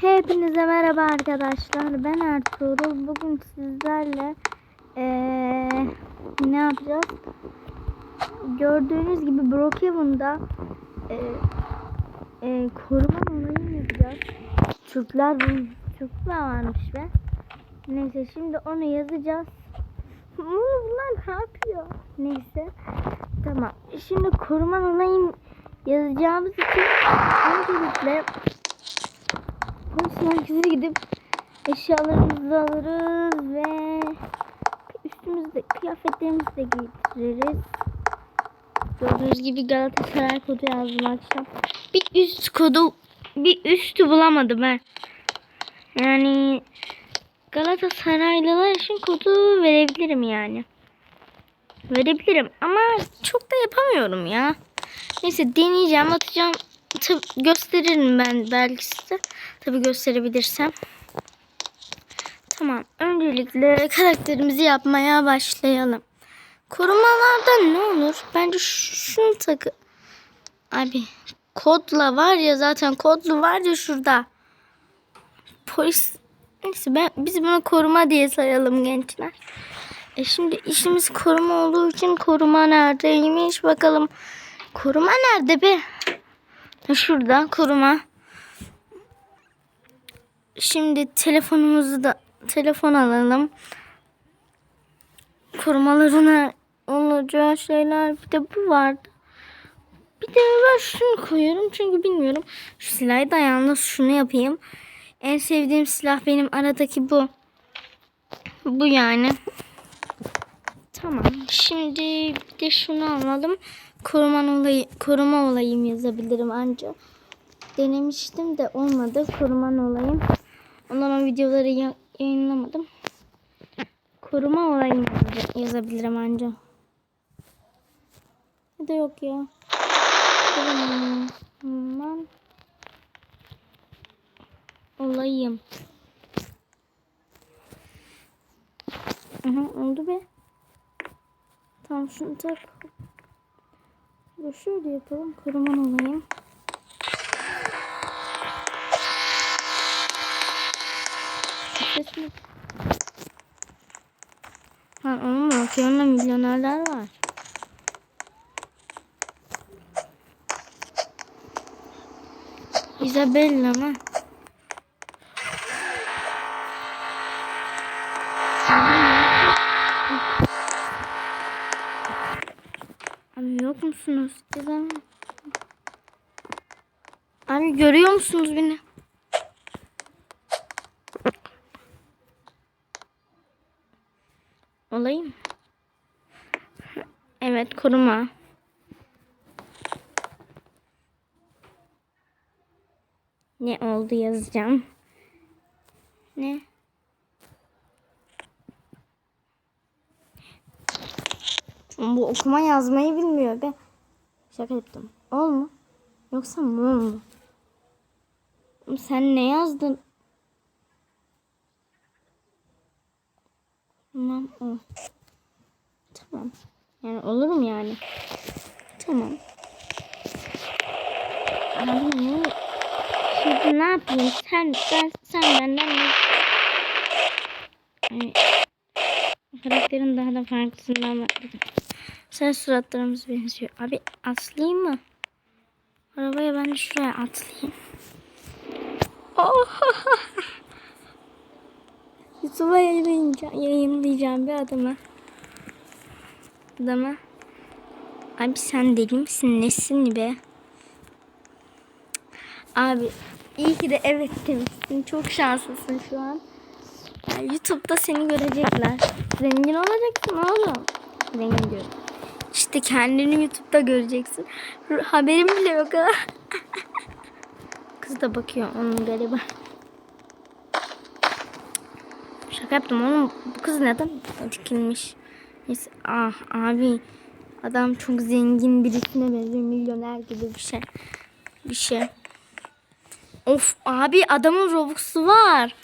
Hepinize merhaba arkadaşlar. Ben Ertuğrul. Bugün sizlerle eee, ne yapacağız? Gördüğünüz gibi Brookhaven'da eee eee, koruma olayını yapacağız. Türkler Türkler varmış be. Neyse şimdi onu yazacağız. Bunlar ne yapıyor? Neyse. Tamam. Şimdi koruma olayını yazacağımız için öncelikle Polis merkezine gidip eşyalarımızı alırız ve üstümüzde kıyafetlerimizi de giydiririz. Gördüğünüz gibi Galatasaray kodu yazdım akşam. Bir üst kodu bir üstü bulamadım ben. Yani Galatasaraylılar için kodu verebilirim yani. Verebilirim ama çok da yapamıyorum ya. Neyse deneyeceğim atacağım. Tabi gösteririm ben belki size. Tabi gösterebilirsem. Tamam. Öncelikle karakterimizi yapmaya başlayalım. Korumalarda ne olur? Bence şunu takı. Abi kodla var ya zaten kodlu var ya şurada. Polis neyse ben biz bunu koruma diye sayalım gençler. E şimdi işimiz koruma olduğu için koruma neredeymiş bakalım. Koruma nerede be? Şurada koruma. Şimdi telefonumuzu da telefon alalım. Korumalarına olacağı şeyler bir de bu vardı. Bir de ben şunu koyuyorum çünkü bilmiyorum. Şu silahı da yalnız şunu yapayım. En sevdiğim silah benim aradaki bu. Bu yani. Tamam. Şimdi bir de şunu alalım. Koruma olayı, koruma olayım yazabilirim anca. Denemiştim de olmadı. Koruman olayım. Ondan o videoları ya- yayınlamadım. Koruma olayım yaza- yazabilirim anca. Ya da yok ya. Koruman olayım. Aha, oldu be. Tamam şunu tak. Dur şöyle yapalım. Koruman olayım. Sesini... Ha onu mu bakıyor? Onda milyonerler var. Isabella mı? Abi yok musunuz? Neden? Abi görüyor musunuz beni? Olayım. Evet koruma. Ne oldu yazacağım. Ne? Bu okuma yazmayı bilmiyor be. Şaka yaptım. Ol mu? Yoksa mı mu? Sen ne yazdın? Tamam o. Tamam. Yani olurum yani. Tamam. Abi ne? Şimdi ne yapayım? Sen ben sen benden ne? Yani, karakterin daha da farklısından bahsedeyim. Sen suratlarımız benziyor. Abi atlayayım mı? Arabaya ben de şuraya atlayayım. Oh! YouTube'a yayınlayacağım, yayınlayacağım bir adama. Adama. Abi sen deli misin? Nesin be? Abi iyi ki de evet demişsin. Çok şanslısın şu an. Yani YouTube'da seni görecekler. Zengin olacaksın oğlum. Zengin diyorum. İşte kendini YouTube'da göreceksin. Haberim bile yok ha. Kız da bakıyor onun galiba. Şaka yaptım oğlum. Bu kız neden dikilmiş? Neyse. Ah abi. Adam çok zengin birisine benziyor. Milyoner gibi bir şey. Bir şey. Of abi adamın Robux'u var.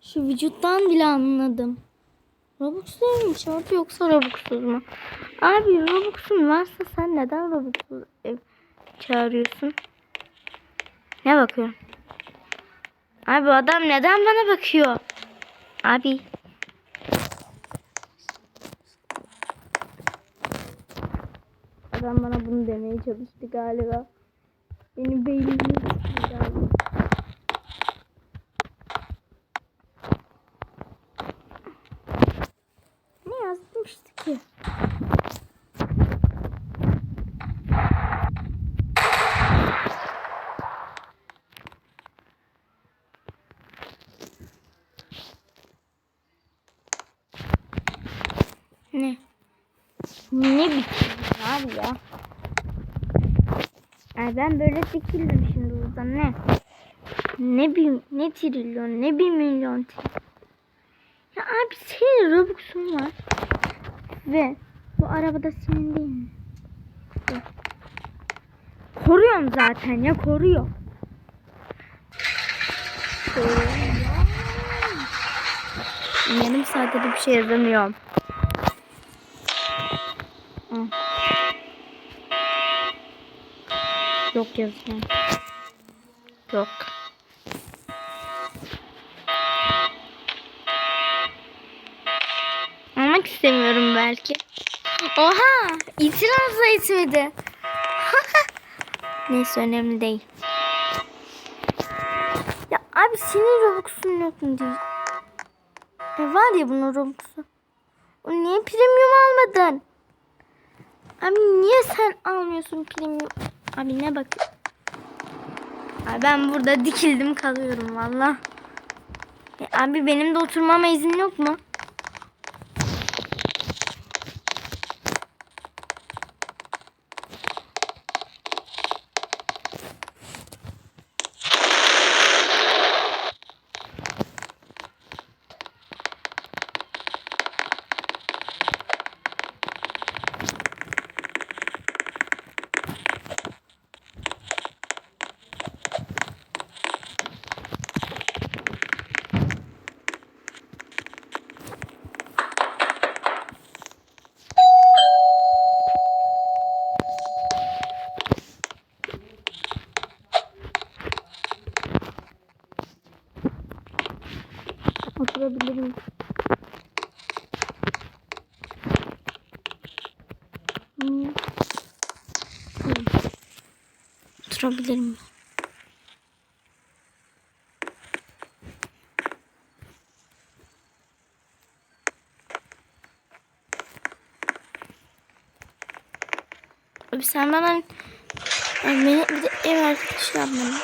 Şu vücuttan bile anladım. Robux neymiş abi yoksa Robux'suz mu? Abi Robux'un varsa sen neden Robux'suz çağırıyorsun? Ne bakıyorsun? Abi adam neden bana bakıyor? Abi. Adam bana bunu demeye çalıştı galiba. Benim beynimi galiba. Ne yazmıştı ki? Ne? Ne biçim abi ya? Ay ben böyle dikildim şimdi burada ne? Ne bir ne trilyon ne bir milyon trilyon. Ya abi senin Robux'un var. Ve bu arabada senin değil mi? Koruyorum zaten ya koruyor. Yarım saatte de bir şey yazamıyorum. Hı. Yok yazıyorum. Yok. Almak istemiyorum belki. Oha! İtiraz da etmedi. Neyse önemli değil. Ya abi senin Robux'un yok mu diye. E var ya bunun Robux'u. O niye premium almadın? Abi niye sen almıyorsun premium? Abi ne bak. Abi ben burada dikildim kalıyorum valla. E abi benim de oturmama izin yok mu? Oturabilirim. Hmm. Oturabilir miyim? Abi sen bana Ay, beni bir de ev arkadaşı yapmanı.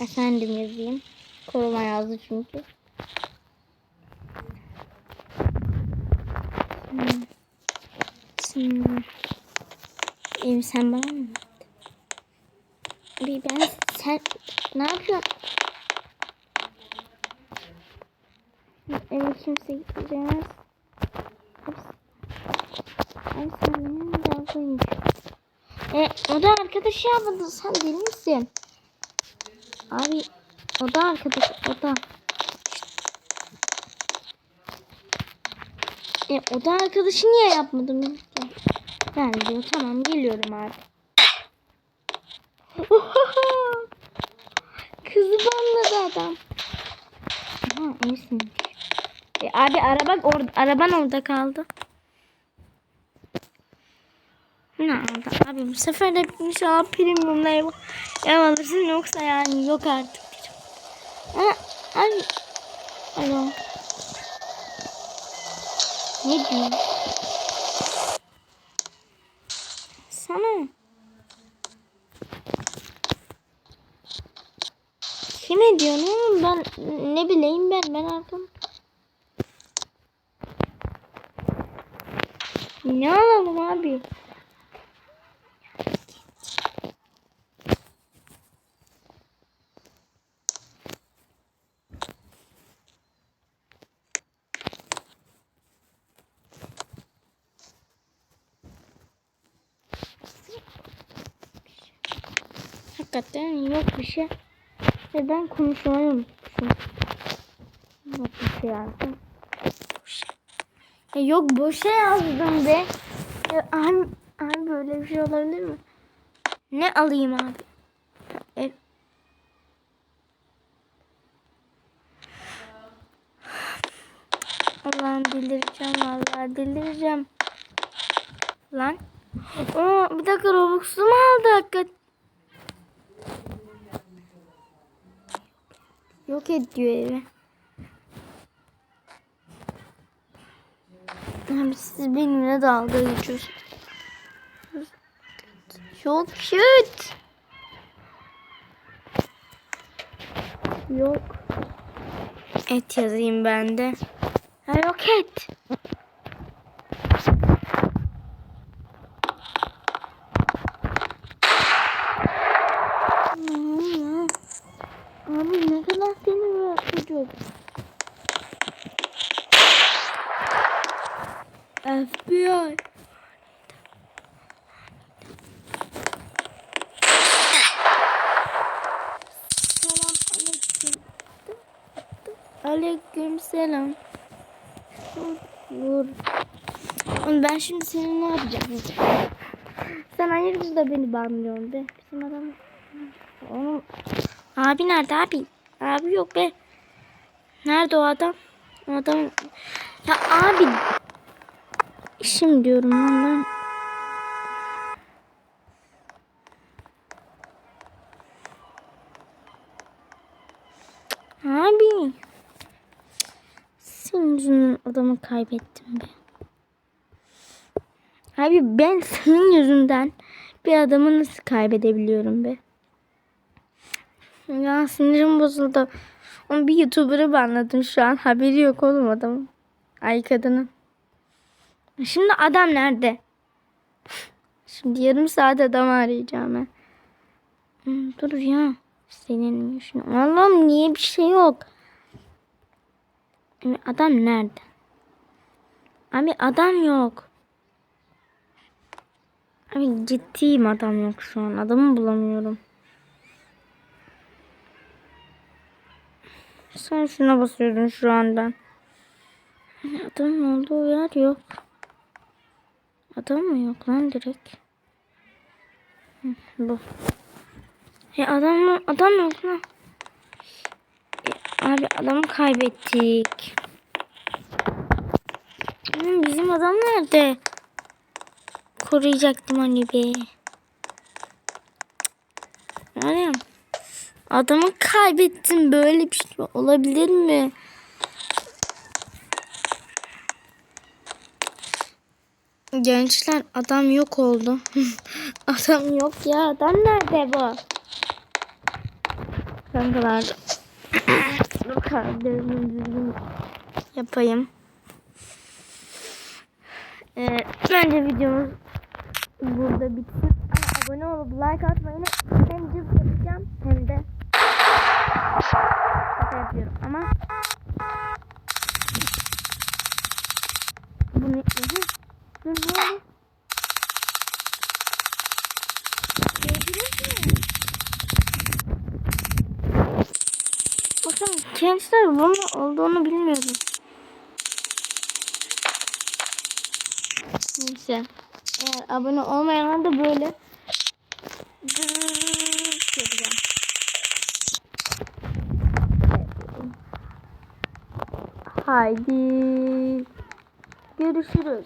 Efendim yazayım. Koruma yazdı çünkü. Hmm. Şimdi sen bana mı? Bir ben sen ne yapıyorsun? Eve kimse gideceğiz. Ay sen benim dalgaymış. E o da arkadaşı yapmadı. Sen deli misin? Abi o da arkadaş o da. E o da arkadaşı niye yapmadım ya? Ben diyor tamam geliyorum abi. Kızı banladı adam. Aha iyisin. E, abi araba or araban orada kaldı. Ne oldu abi bu sefer de inşallah premiumla ev, ev alırsın yoksa yani yok artık. Ha, abi. Alo. Ne diyor? Sana. Kime diyorsun oğlum ben ne bileyim ben ben artık. Ne alalım abi? hakikaten yok bir şey. Ve ben konuşmayı unutmuşum. Yok bir şey yazdım. E yok boşa yazdım be. E, abi, abi böyle bir şey olabilir mi? Ne alayım abi? E, Allah'ım delireceğim vallahi delireceğim. Lan. Aa, bir dakika Robux'u mu aldı hakikaten? Yok ediyor evi. Abi siz benimle dalga geçiyorsunuz. Çok cute. Yok. Et yazayım ben de. Ha yok et. Aman ya. Abi ne kadar seni çocuk. FBI. Selam aleyküm. Aleyküm selam. Vur. Oğlum ben şimdi senin ne yapacağım? Sen hayırdır da beni banlıyorsun be. Bizim adam. Oğlum. Abi nerede abi? Abi yok be. Nerede o adam? O adam. Ya abi. İşim diyorum lan ben. Abi. Senin yüzünden adamı kaybettim be. Abi ben senin yüzünden bir adamı nasıl kaybedebiliyorum be? Ya sinirim bozuldu. Onu bir YouTuber'ı banladım şu an. Haberi yok oğlum adamın. Ay kadının. Şimdi adam nerede? Şimdi yarım saat adam arayacağım ben. Hmm, dur ya. Senin yaşın. Allah'ım niye bir şey yok? Adam nerede? Abi adam yok. Abi ciddiyim adam yok şu an. Adamı bulamıyorum. Sen şuna basıyordun şu an ben. Adamın olduğu yer yok. Adam mı yok lan direkt? Bu. Ya adam mı? Adam yok lan. Ya, abi adamı kaybettik. Bizim adam nerede? Koruyacaktım hani be. Meryem. Adamı kaybettim. Böyle bir şey olabilir mi? Gençler adam yok oldu. adam yok ya. Adam nerede bu? Kankalar. Kalbimi düzgün yapayım. Ee, bence videomuz burada bitsin. Abone olup like atmayı hem cız yapacağım hem de yapıyorum ama bunu Dur ne oldu? Mü? Bakın gençler bunun olduğunu bilmiyordum. Neyse. Eğer abone olmayanlar da böyle yapacağım. Haydi. Görüşürüz.